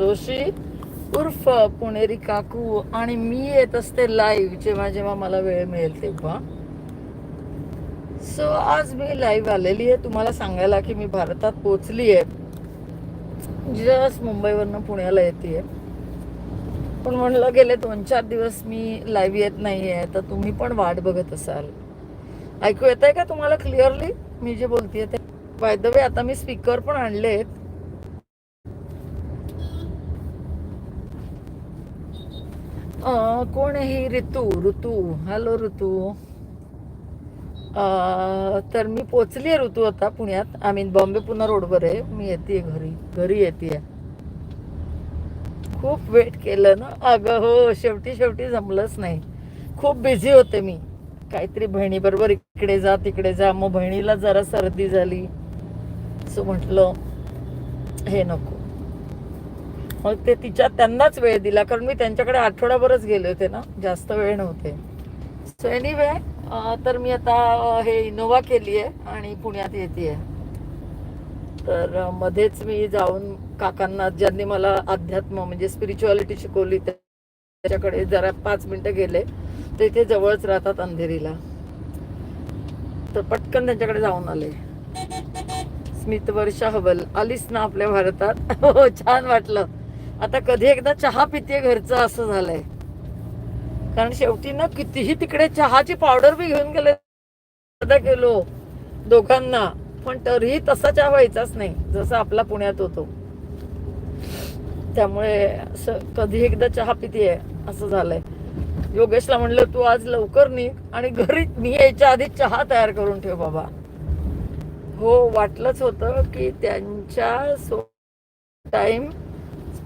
जोशी उर्फ पुणेरी काकू आणि मी येत असते लाईव्ह जेव्हा जेव्हा मला वेळ मिळेल तेव्हा. सो आज मी लाईव्ह आलेली आहे. तुम्हाला सांगायला की मी भारतात पोचली आहे. जस्ट मुंबईवरनं पुण्याला येते पण म्हणलं गेले दोन चार दिवस मी लाईव्ह येत नाही आहे तर तुम्ही पण वाट बघत असाल. ऐकू येत आहे का तुम्हाला क्लिअरली मी जे बोलतेय ते. बाय द वे आता मी स्पीकर पण आणले आहेत कोण आहे ऋतू? ऋतू. हॅलो ऋतू. तर मी पोचली आहे ऋतू आता पुण्यात. आय मीन बॉम्बे पुन्हा रोडवर आहे. मी येते घरी. घरी येते खूप वेट केलं ना. अगं हो शेवटी शेवटी जमलंच नाही. खूप बिझी होते मी. काहीतरी बहिणीबरोबर इकडे जा तिकडे जा. मग बहिणीला जरा सर्दी झाली. सो म्हटलं हे नको. मग ते तिच्या त्यांनाच वेळ दिला कारण मी त्यांच्याकडे आठवडाभरच गेले होते ना जास्त वेळ नव्हते. सो एनिवे तर मी आता हे इनोवा केली आहे आणि पुण्यात येते तर मध्येच मी जाऊन काकांना ज्यांनी मला अध्यात्म म्हणजे स्पिरिच्युअलिटी शिकवली त्याच्याकडे जरा पाच मिनिटं गेले ते इथे जवळच राहतात अंधेरीला. तर पटकन त्यांच्याकडे जाऊन आले. स्मित वर्षा हवल आलीस ना आपल्या भारतात? हो छान वाटलं. आता कधी एकदा चहा पिते घरचं असं झालंय. कारण शेवटी ना कितीही तिकडे चहाची पावडर बी घेऊन गेले अर्धा किलो दोघांना पण तरीही तसा चहा व्हायचाच नाही जसा आपला पुण्यात होतो. त्यामुळे असं कधी एकदा चहा पितीये असं झालंय. योगेशला म्हणलं तू आज लवकर निघ आणि घरी मी यायच्या आधी चहा तयार करून ठेव बाबा. हो वाटलंच होतं की त्यांच्या सो टाइम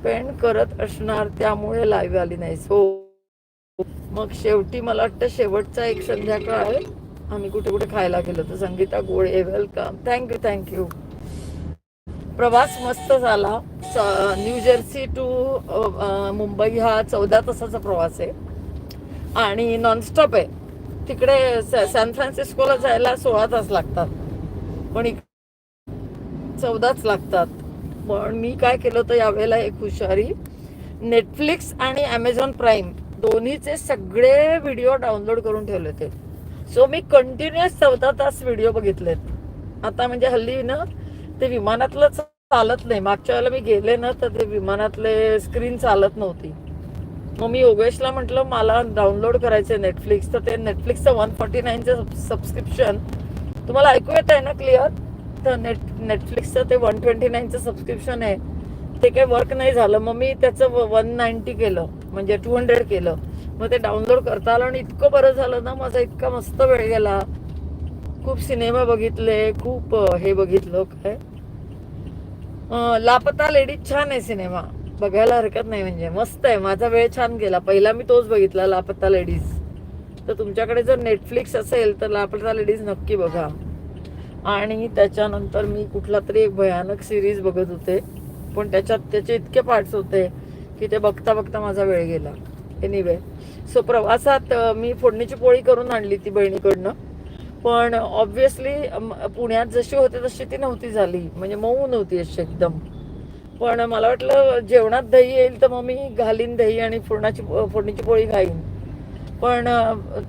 स्पेंड करत असणार त्यामुळे लाईव्ह आली नाही. हो मग शेवटी मला वाटतं शेवटचा एक संध्याकाळ आम्ही कुठे कुठे खायला गेलो तर संगीता गोळे वेलकम थँक्यू थँक्यू प्रवास मस्त झाला. न्यू जर्सी टू मुंबई हा चौदा तासाचा प्रवास आहे. आणि नॉनस्टॉप आहे. तिकडे सॅन फ्रान्सिस्कोला जायला सोळा तास लागतात. पण चौदाच लागतात. पण मी काय केलं तर यावेळेला एक हुशारी नेटफ्लिक्स आणि ॲमेझॉन प्राईम दोन्हीचे सगळे व्हिडिओ डाउनलोड करून ठेवले होते. सो मी कंटिन्युअस चौदा तास व्हिडिओ बघितलेत. आता म्हणजे हल्ली ना ते विमानातलं चालत नाही. मागच्या वेळेला मी गेले ना तर ते विमानातले स्क्रीन चालत नव्हती. मग मी योगेशला म्हटलं मला डाउनलोड करायचं नेटफ्लिक्स तर ते नेटफ्लिक्सचं वन फॉर्टी नाईनचं सबस्क्रिप्शन तुम्हाला ऐकू येत आहे ना क्लिअर तर नेट नेटफ्लिक्सचं ते वन ट्वेंटी नाईनचं सबस्क्रिप्शन आहे. ते काही वर्क नाही झालं. मग मी त्याचं वन नाईन्टी केलं. म्हणजे टू हंड्रेड केलं. मग ते डाउनलोड करता आलं आणि इतकं बरं झालं ना माझा इतका मस्त वेळ गेला. खूप सिनेमा बघितले खूप हे बघितलं काय? लापता लेडीज छान आहे सिनेमा. बघायला हरकत नाही म्हणजे. मस्त आहे. माझा वेळ छान गेला. पहिला मी तोच बघितला लापता लेडीज. तर तुमच्याकडे जर नेटफ्लिक्स असेल तर लापता लेडीज नक्की बघा. आणि त्याच्यानंतर मी कुठला तरी एक भयानक सिरीज बघत होते. पण त्याच्यात त्याचे इतके पार्ट्स होते की ते बघता बघता माझा वेळ गेला. एनिवे सो प्रवासात मी फोडणीची पोळी करून आणली ती बहिणीकडनं. पण ऑब्व्हियसली पुण्यात जशी होते तशी ती नव्हती झाली. म्हणजे मऊ नव्हती अशी एकदम. पण मला वाटलं जेवणात दही येईल तर मग मी घालीन दही आणि फोडणाची फोडणीची पोळी घाईन पण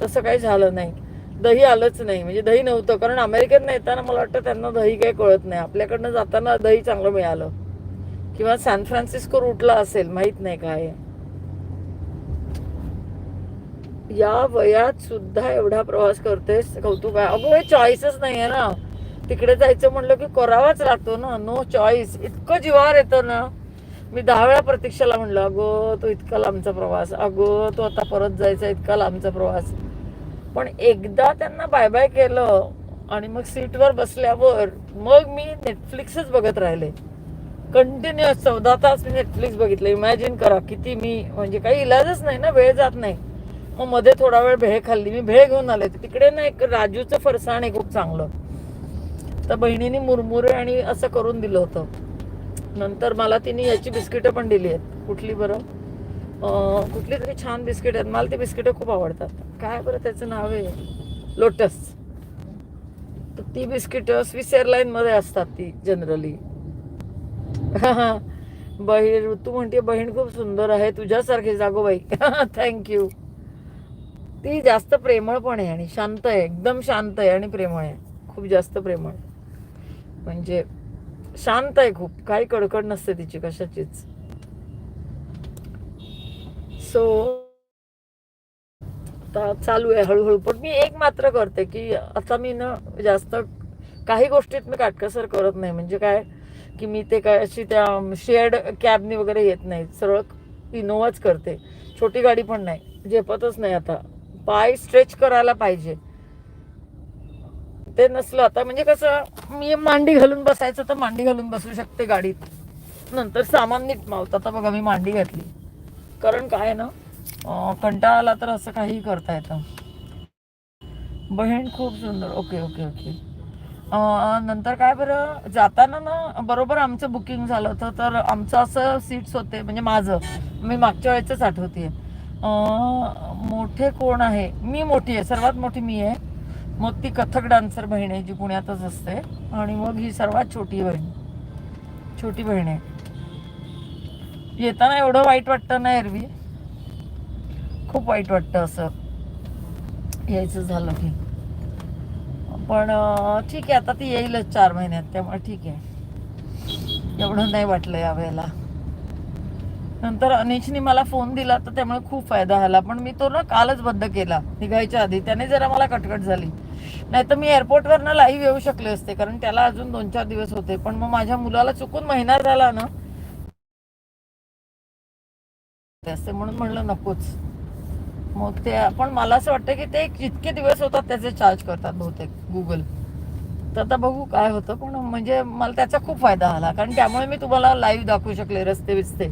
तसं काही झालं नाही. दही आलंच नाही. म्हणजे दही नव्हतं. कारण अमेरिकेत येताना मला वाटतं त्यांना दही काही कळत नाही. आपल्याकडनं जाताना दही चांगलं मिळालं. किंवा सॅन फ्रान्सिस्को रूटला असेल. माहीत नाही काय. या वयात सुद्धा एवढा प्रवास करतेस कौतुक आहे. अगो हे चॉईसच नाही आहे ना. तिकडे जायचं म्हणलं की करावाच लागतो ना. नो चॉईस इतकं जिवार येतं ना. मी दहा वेळा प्रतीक्षाला म्हणलं अगो तो इतका लांबचा प्रवास. अगो तो आता परत जायचा इतका लांबचा प्रवास. पण एकदा त्यांना बाय बाय केलं आणि मग सीटवर बसल्यावर मग मी नेटफ्लिक्सच बघत राहिले. कंटिन्युअस चौदा तास मी नेटफ्लिक्स बघितलं. इमॅजिन करा किती मी म्हणजे काही इलाजच नाही ना वेळ जात नाही. मग मध्ये थोडा वेळ भेळ खाल्ली. मी भेळ घेऊन आले. तिकडे ना एक राजूचं फरसाण आहे खूप चांगलं. तर बहिणीने मुरमुरे आणि असं करून दिलं होतं. नंतर मला तिने याची बिस्किटं पण दिली आहेत. कुठली बरं? कुठली तरी छान बिस्किट आहेत. मला ते बिस्किटं खूप आवडतात. काय बरं त्याचं नाव आहे? लोटस. तर ती बिस्किटं स्विस एअरलाईनमध्ये असतात ती जनरली बहीण ऋतू म्हणते बहीण खूप सुंदर आहे. तुझ्यासारखी जागोबाई थँक्यू ती जास्त प्रेमळ पण आहे आणि शांत आहे. एकदम शांत आहे आणि प्रेमळ आहे. खूप जास्त प्रेमळ. म्हणजे शांत आहे खूप. काही कडकड नसते तिची कशाचीच. सो आता चालू आहे हळूहळू. पण मी एक मात्र करते की आता मी ना जास्त काही गोष्टीत मी काटकसर करत नाही. म्हणजे काय की मी ते काय अशी त्या शेअर्ड कॅबनी वगैरे येत नाही. सरळ इनोवाच करते. छोटी गाडी पण नाही. झेपतच नाही आता. पाय स्ट्रेच करायला पाहिजे. ते नसलं आता म्हणजे कसं मी मांडी घालून बसायचं तर मांडी घालून बसू शकते गाडीत. नंतर सामान नीट मावतं आता बघा मी मांडी घातली. कारण काय आहे ना कंटाळा आला तर असं काहीही करता येतं. बहीण खूप सुंदर. Okay okay okay. नंतर काय बरं जाताना ना बरोबर आमचं बुकिंग झालं होतं तर आमचं असं सीट्स होते म्हणजे माझं. मी मागच्या वेळेचंच आठवते मोठे कोण आहे? मी मोठी आहे सर्वात मोठी मी आहे. मग ती कथक डान्सर बहीण आहे जी पुण्यातच असते. आणि मग ही सर्वात छोटी बहीण. छोटी बहीण आहे. येताना एवढं वाईट वाटतं ना एरवी? खूप वाईट वाटतं असं. यायचं झालं की. पण ठीक आहे आता ती येईलच चार महिन्यात त्यामुळे ठीक आहे. एवढं नाही वाटलं यावेळेला नंतर अनिशनी मला फोन दिला तर त्यामुळे खूप फायदा झाला. पण मी तो ना कालच बंद केला निघायच्या आधी. त्याने जरा मला कटकट झाली. नाही तर मी एअरपोर्टवरनं लाईव्ह येऊ शकले असते कारण त्याला अजून दोन चार दिवस होते. पण मग माझ्या मुलाला चुकून महिना झाला ना असते म्हणून म्हणलं नकोच. मग ते पण मला असं वाटतं की ते जितके दिवस होतात त्याचे चार्ज करतात बहुतेक गुगल तर आता बघू काय होतं पण म्हणजे मला त्याचा खूप फायदा झाला कारण त्यामुळे मी तुम्हाला लाईव्ह दाखवू शकले रस्ते बिस्ते.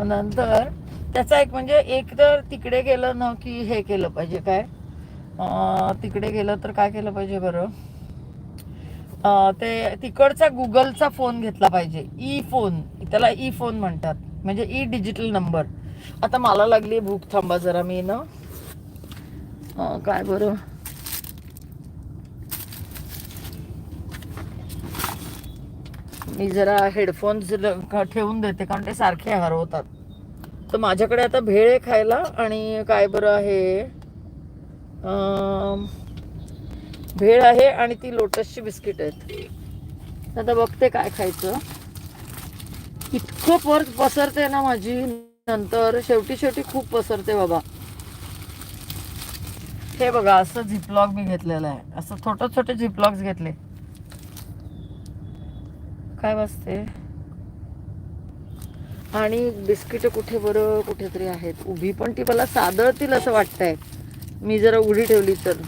नंतर त्याचा एक म्हणजे एक तर तिकडे गेलं ना की हे केलं पाहिजे काय? तिकडे गेलं तर काय केलं पाहिजे बरं? ते तिकडचा गुगलचा फोन घेतला पाहिजे ई फोन त्याला ई फोन म्हणतात. म्हणजे ई डिजिटल नंबर. आता मला लागली भूक थांबा जरा मी ना. काय बरं? मी जरा हेडफोन्स ठेवून देते कारण ते सारखे हरवतात. तर माझ्याकडे आता भेळ आहे खायला आणि काय बरं आहे? भेळ आहे आणि ती लोटसची बिस्किट आहेत. आता बघते काय खायचं. खूप वर्क पसरते ना माझी. नंतर शेवटी शेवटी खूप पसरते बाबा. हे बघा असं झिपलॉक मी घेतलेलं आहे. असं छोटे छोटे झिपलॉक्स घेतले. काय वाजते? आणि बिस्किट कुठे बरं? कुठेतरी आहेत. उभी पण ती मला सादळतील असं वाटतंय. मी जरा उडी ठेवली तर.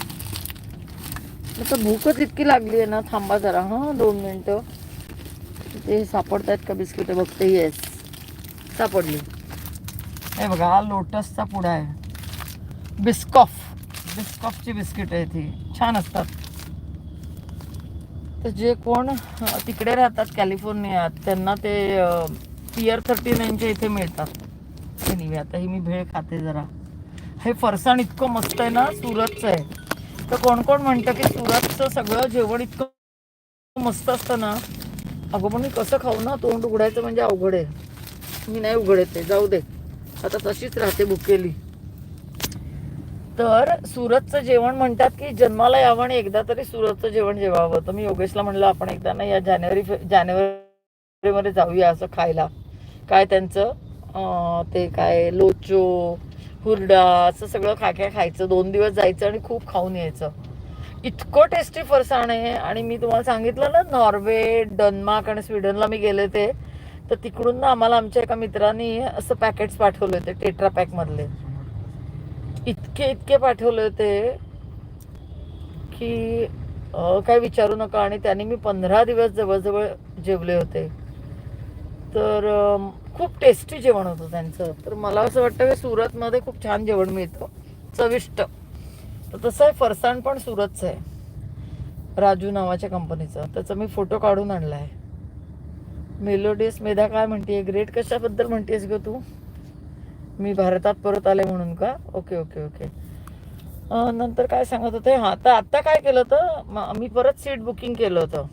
भूकच इतकी लागली आहे ना. थांबा जरा हां दोन मिनटं. ते सापडत आहेत का बिस्किट? बघते येस सापडली. हे बघा हा लोटसचा पुडा आहे. बिस्कॉफ. बिस्कॉफची बिस्किट आहे ती छान असतात. तर जे कोण तिकडे राहतात कॅलिफोर्नियात त्यांना ते पियर थर्टी नाईनच्या इथे मिळतात. एनिवे आता ही मी भेळ खाते जरा. हे फरसाण इतकं मस्त आहे ना सुरतचं आहे. तर कोण कोण म्हणतं की सुरतचं सगळं जेवण इतकं मस्त असतं ना अगं पण मी कसं खाऊ ना? तोंड उघडायचं म्हणजे अवघड आहे. मी नाही उघडत आहे. जाऊ दे. आता तशीच राहते बुकेली तर सुरतचं जेवण म्हणतात की जन्माला यावं आणि एकदा तरी सुरतचं जेवण जेवावं. तर मी योगेशला म्हणलं आपण एकदा ना या जानेवारी फे- जानेवारीमध्ये जाऊया असं खायला. काय त्यांचं? ते काय? लोचो हुरडा असं सगळं खा काय खायचं. दोन दिवस जायचं आणि खूप खाऊन यायचं. इतकं टेस्टी फरसाण आहे. आणि मी तुम्हाला सांगितलं ना नॉर्वे डेन्मार्क आणि स्वीडनला मी गेले ते तर तिकडून ना आम्हाला आमच्या एका मित्रांनी असं पॅकेट्स पाठवले होते टेट्रा पॅकमधले इतके इतके पाठवले होते की काय विचारू नका. आणि त्याने मी पंधरा दिवस जवळजवळ जेवले होते. तर खूप टेस्टी जेवण होतं त्यांचं. तर मला असं वाटतं की सुरतमध्ये खूप छान जेवण मिळतं. चविष्ट. तर तसं आहे फरसाण पण सुरतचं आहे. राजू नावाच्या कंपनीचं त्याचा मी फोटो काढून आणला आहे मेलोडियस मेधा काय म्हणते ग्रेट कशाबद्दल म्हणतेस ग तू? मी भारतात परत आले म्हणून का? ओके ओके ओके नंतर काय सांगत होते? हां तर आत्ता काय केलं होतं? मी परत सीट बुकिंग केलं होतं.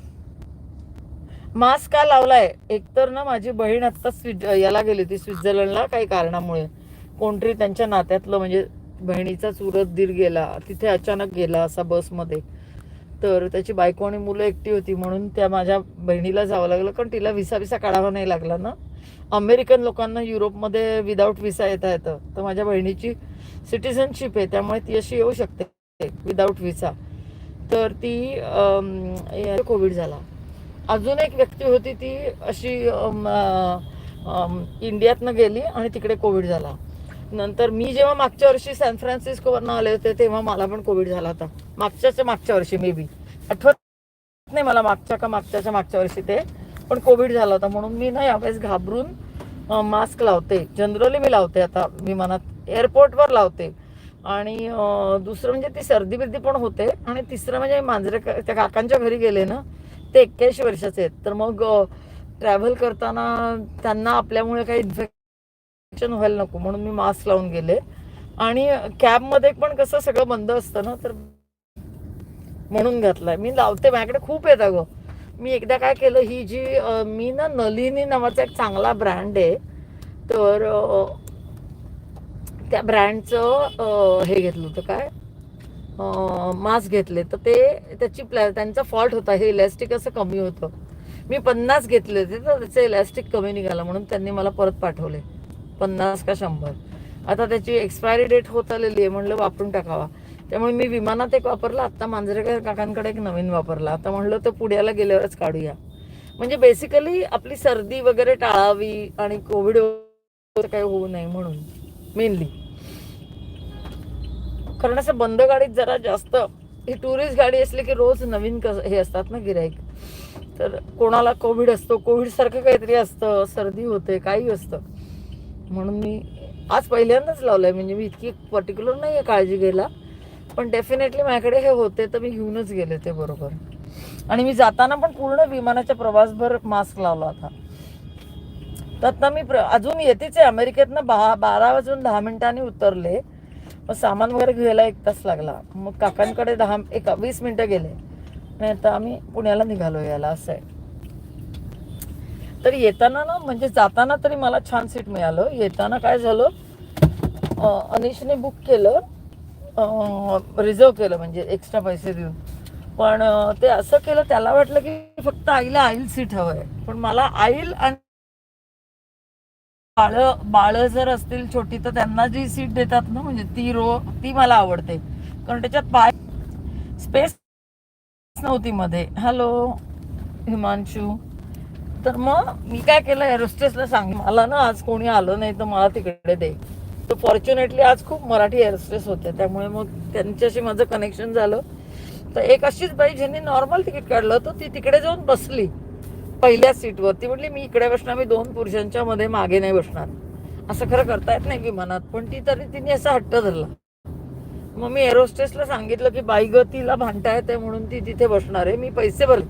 मास्क का लावलाय? एकतर ना माझी बहीण आत्ता स्विज याला गेली होती स्वित्झर्लंडला काही कारणामुळे. कोणतरी त्यांच्या नात्यातलं म्हणजे बहिणीचा चुरत दीर गेला तिथे अचानक गेला असा बसमध्ये. तर त्याची बायको आणि मुलं एकटी होती म्हणून त्या माझ्या बहिणीला जावं लागलं कारण तिला विसा विसा काढावा नाही लागला ना. अमेरिकन लोकांना युरोपमध्ये विदाऊट विसा येता येतं. तर माझ्या बहिणीची सिटिझनशिप आहे त्यामुळे ती अशी येऊ शकते विदाऊट विसा तर ती कोविड झाला. अजून एक व्यक्ती होती ती अशी इंडियातनं गेली आणि तिकडे कोविड झाला. नंतर मी जेव्हा मागच्या वर्षी सॅन फ्रान्सिस्कोवरनं आले होते तेव्हा मला पण कोविड झाला होता. मागच्याच्या मागच्या वर्षी मे बी आठवत नाही मला मागच्या का मागच्याच्या मागच्या वर्षी ते पण कोविड झाला होता. म्हणून मी ना यावेळेस घाबरून मास्क लावते. जनरली मी लावते आता विमानात. एअरपोर्टवर लावते. आणि दुसरं म्हणजे ती सर्दी बिर्दी पण होते. आणि तिसरं म्हणजे मांजरे त्या काकांच्या घरी गेले ना ते एक्क्याऐंशी वर्षाचे आहेत. तर मग ट्रॅव्हल करताना त्यांना आपल्यामुळे काही इन्फेक्शन व्हायला नको म्हणून मी मास्क लावून गेले. आणि कॅबमध्ये पण कसं सगळं बंद असतं ना तर म्हणून घातलाय. मी लावते माझ्याकडे खूप येत अगं. मी एकदा काय केलं ही जी मी ना नलिनी नावाचा एक चांगला ब्रँड आहे तर त्या ब्रँडचं हे घेतलं होतं काय? मास्क घेतले. तर ते त्याची प्लॅ त्यांचा फॉल्ट होता हे इलॅस्टिक असं कमी होतं. मी पन्नास घेतले होते तर त्याचं इलॅस्टिक कमी निघालं म्हणून त्यांनी मला परत पाठवले. पन्नास का शंभर. आता त्याची एक्सपायरी डेट होत आलेली आहे म्हणलं वापरून टाकावा. त्यामुळे मी विमानात एक वापरला आत्ता मांजरेकर काकांकडे एक नवीन वापरला. आता म्हणलं तर पुण्याला गेल्यावरच काढूया. म्हणजे बेसिकली आपली सर्दी वगैरे टाळावी आणि कोविड काही होऊ नये म्हणून मेनली कारण असं बंद गाडीत जरा जास्त ही टुरिस्ट गाडी असली की रोज नवीन कस हे असतात ना गिराईक तर कोणाला कोविड असतो कोविड सारखं काहीतरी असतं सर्दी होते काही असतं. म्हणून मी आज पहिल्यांदाच लावलंय. म्हणजे मी इतकी पर्टिक्युलर नाही आहे काळजी घ्यायला. पण डेफिनेटली माझ्याकडे हे होते तर मी घेऊनच गेले ते बरोबर. आणि मी जाताना पण पूर्ण विमानाच्या प्रवासभर मास्क लावला होता. तर आता मी प्र अजून येतेच आहे. अमेरिकेतनं बा बारा वाजून दहा मिनिटांनी उतरले. मग सामान वगैरे घ्यायला एक तास लागला. मग काकांकडे दहा एक वीस मिनटं गेले. आणि आता आम्ही पुण्याला निघालो याला असं आहे. तर येताना ना म्हणजे जाताना तरी मला छान सीट मिळालं. येताना काय झालं अनिशने बुक केलं रिझर्व केलं म्हणजे एक्स्ट्रा पैसे देऊन. पण ते असं केलं त्याला वाटलं की फक्त आईला आईल सीट हवंय. पण मला आईल आणि बाळ बाळ जर असतील छोटी तर त्यांना जी सीट देतात ना म्हणजे ती रो ती मला आवडते. कारण त्याच्यात पाय स्पेस नव्हती मध्ये. हॅलो हिमांशू. तर मग मी काय केलं एरोस्टेसला सांग मला ना आज कोणी आलं नाही तर मला तिकडे दे. तर फॉर्च्युनेटली आज खूप मराठी एअरस्टेस होते त्यामुळे मग त्यांच्याशी माझं कनेक्शन झालं. तर एक अशीच बाई ज्यांनी नॉर्मल तिकीट काढलं तर ती तिकडे जाऊन बसली पहिल्या सीटवर ती म्हटली मी इकडे बसणार मी दोन पुरुषांच्या मध्ये मागे नाही बसणार. असं खरं करता येत नाही विमानात पण ती तरी तिने असा हट्ट धरला. मग मी एरोस्टेसला सांगितलं की बाई ग तिला भांडता येते म्हणून ती तिथे बसणार आहे मी पैसे भरले.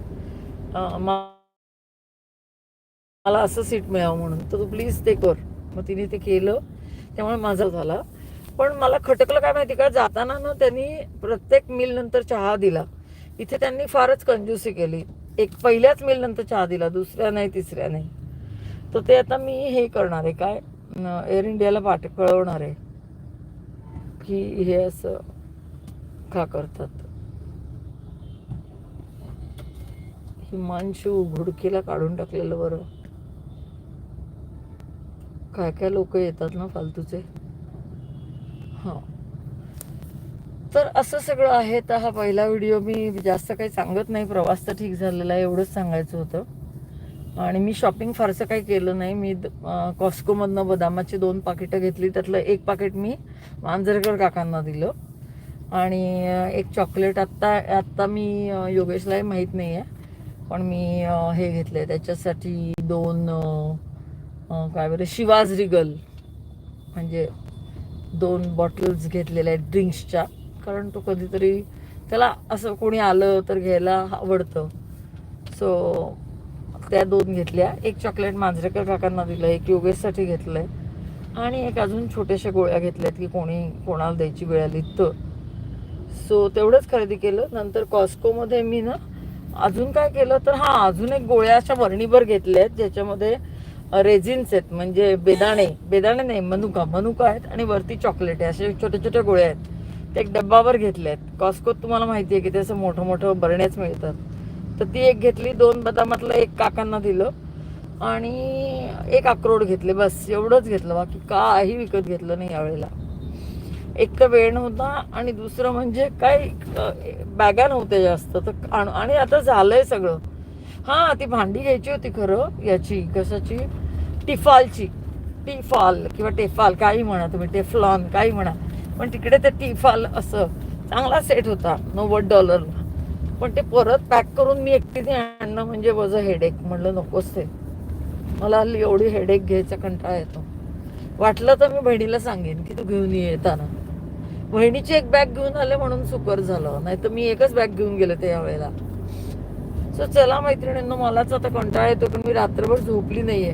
मला असं सीट मिळावं म्हणून. तर तू प्लीज ते कर. मग तिने ते केलं. त्यामुळे माझा झाला. पण मला खटकलं काय माहिती का? जाताना ना त्यांनी प्रत्येक मिल नंतर चहा दिला. इथे त्यांनी फारच कंजूसी केली. एक पहिल्याच मिल नंतर चहा दिला. दुसऱ्या नाही तिसऱ्या नाही. तर ते आता मी हे करणार आहे. काय? एअर इंडियाला पाठ कळवणार आहे. की हे असं का करतात? हिमांशू घुडकीला काढून टाकलेलं बरं. काय काय लोक येतात ना फालतूचे? हां. तर असं सगळं आहे. तर हा पहिला व्हिडिओ मी जास्त काही सांगत नाही. प्रवास तर ठीक झालेला आहे एवढंच सांगायचं होतं. आणि मी शॉपिंग फारसं काही केलं नाही. मी कॉस्कोमधनं बदामाची दोन पाकिटं घेतली. त्यातलं एक पाकिट मी मांजरेकर काकांना दिलं. आणि एक चॉकलेट आत्ता आत्ता मी योगेशलाही माहीत नाही आहे पण मी हे घेतलं आहे त्याच्यासाठी दोन काय बरं शिवाज रिगल. म्हणजे दोन बॉटल्स घेतलेल्या आहेत ड्रिंक्सच्या कारण तो कधीतरी त्याला असं कोणी आलं तर घ्यायला आवडतं. सो त्या दोन घेतल्या. एक चॉकलेट मांजरेकर काकांना दिलं एक योगेशसाठी घेतलं आहे आणि एक अजून छोट्याशा गोळ्या घेतल्यात की कोणी कोणाला द्यायची वेळ आली तर. सो तेवढंच खरेदी केलं. नंतर कॉस्कोमध्ये मी ना अजून काय केलं तर हां अजून एक गोळ्या अशा वर्णीभर घेतल्या आहेत ज्याच्यामध्ये रेझिन्स आहेत म्हणजे बेदाणे बेदाणे नाही मनुका मनुका आहेत आणि वरती चॉकलेट आहे. असे छोट्या छोट्या गोळ्या आहेत. ते एक डब्बावर घेतल्या आहेत. कॉस्कोत तुम्हाला माहिती आहे की ते असं मोठं मोठं बरण्याच मिळतात. तर ती एक घेतली दोन बदामातलं एक काकांना दिलं आणि एक अक्रोड घेतले. बस एवढंच घेतलं. बाकी काही विकत घेतलं नाही यावेळेला. एक तर वेळ नव्हता आणि दुसरं म्हणजे काय बॅगा नव्हत्या जास्त. तर आणि आता झालंय सगळं. हां ती भांडी घ्यायची होती खरं याची कशाची? टिफालची. टिफाल किंवा टेफाल काही म्हणा तुम्ही टेफलॉन काही म्हणा. पण तिकडे ते टिफाल असं चांगला सेट होता नव्वद डॉलरला. पण ते परत पॅक करून मी एकटीने आणणं म्हणजे वजं हेडेक म्हणलं नकोच ते. मला हल्ली एवढी हेडेक घ्यायचा कंटाळा येतो. वाटलं तर मी बहिणीला सांगेन की तू घेऊन ये येताना. बहिणीची एक बॅग घेऊन आले म्हणून सुकर झालं नाही तर मी एकच बॅग घेऊन गेले ते यावेळेला सो चला मैत्रिणींनो मलाच आता कंटाळा येतो पण मी रात्रभर झोपली नाहीये.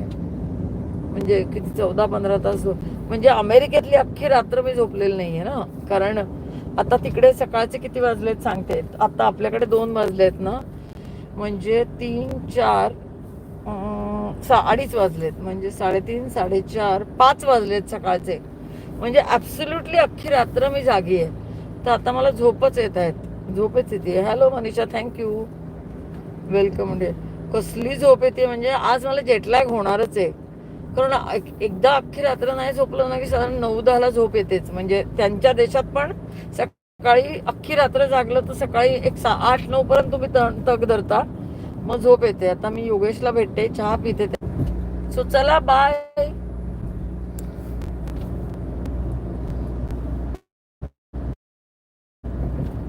म्हणजे किती चौदा पंधरा तास म्हणजे अमेरिकेतली अख्खी रात्र मी झोपलेली नाहीये ना. कारण आता तिकडे सकाळचे किती वाजलेत सांगते. आता आपल्याकडे दोन वाजलेत ना. म्हणजे तीन चार सा अडीच वाजलेत. म्हणजे साडेतीन साडेचार पाच वाजलेत सकाळचे. म्हणजे ॲब्सोल्युटली अख्खी रात्र मी जागी आहे तर आता मला झोपच येत आहेत. झोपच येते. हॅलो मनीषा थँक्यू वेलकम म्हणजे कसली झोप येते म्हणजे आज मला जेटलॅग होणारच आहे. कारण एक- एकदा अख्खी रात्र नाही झोपलं ना की साधारण नऊ दहाला झोप येतेच. म्हणजे त्यांच्या देशात पण सकाळी अख्खी रात्र जागलं तर सकाळी एक सा आठ नऊ पर्यंत तुम्ही त- तग धरता मग झोप येते. आता मी योगेशला भेटते चहा पिते. सो चला बाय